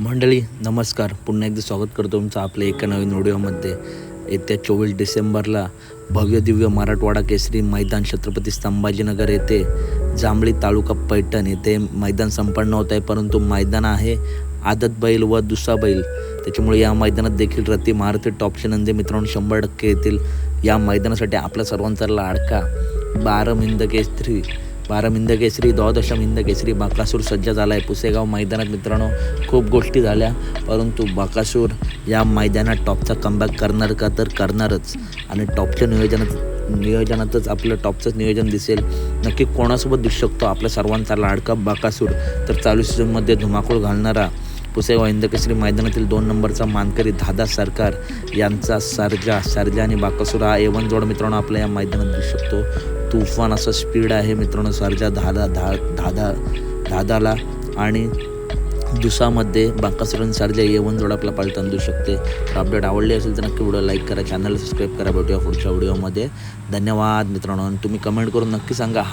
मंडळी नमस्कार. पुन्हा एकदा स्वागत करतो तुमचं आपल्या एका नवीन व्हिडिओमध्ये. येत्या चोवीस डिसेंबरला भव्य दिव्य मराठवाडा केसरी मैदान छत्रपती संभाजीनगर येथे जांभळी तालुका पैठण येथे मैदान संपन्न होत आहे. परंतु मैदान आहे आदत बैल व दुसरा बैल. त्याच्यामुळे या मैदानात देखील रती मारुती टॉपचे नंदी मित्रांनो शंभर टक्के येतील. या मैदानासाठी आपल्या सर्वांचा लाडका बारा मिंद केसरी बारा मिंद केसरी द्वादश हिंद केसरी बाकासूर सज्ज झाला आहे पुसेगाव मैदानात मित्रांनो खूप गोष्टी झाल्या. परंतु बाकासूर या मैदानात टॉपचा कमबॅक करणार का? तर करणारच. आणि टॉपच्या नियोजनात नियोजनातच आपलं टॉपचंच नियोजन दिसेल. नक्की कोणासोबत दिसू शकतो? आपल्या सर्वांचा लाडका बाकासूर. तर चालू सीझनमध्ये धुमाकूळ घालणारा पुसेगाव इंदकेसरी मैदानातील दोन नंबरचा मानकरी धादा सरकार यांचा सर्जा सर्जा आणि बाकासूर हा एवन जोड मित्रांनो आपल्या या मैदानात दिसू शकतो. तुफान असं स्पीड आहे मित्रांनो सारख्या धादा धा धादा धादाला. आणि दिवसामध्ये बाकासुरन सारख्या येवन जोड आपला पालताना देऊ शकते. तर अपडेट आवडली असेल तर नक्की व्हिडिओ लाईक करा चॅनल सबस्क्राईब करा. भेटूया पुढच्या व्हिडिओमध्ये धन्यवाद मित्रांनो. तुम्ही कमेंट करून नक्की सांगा.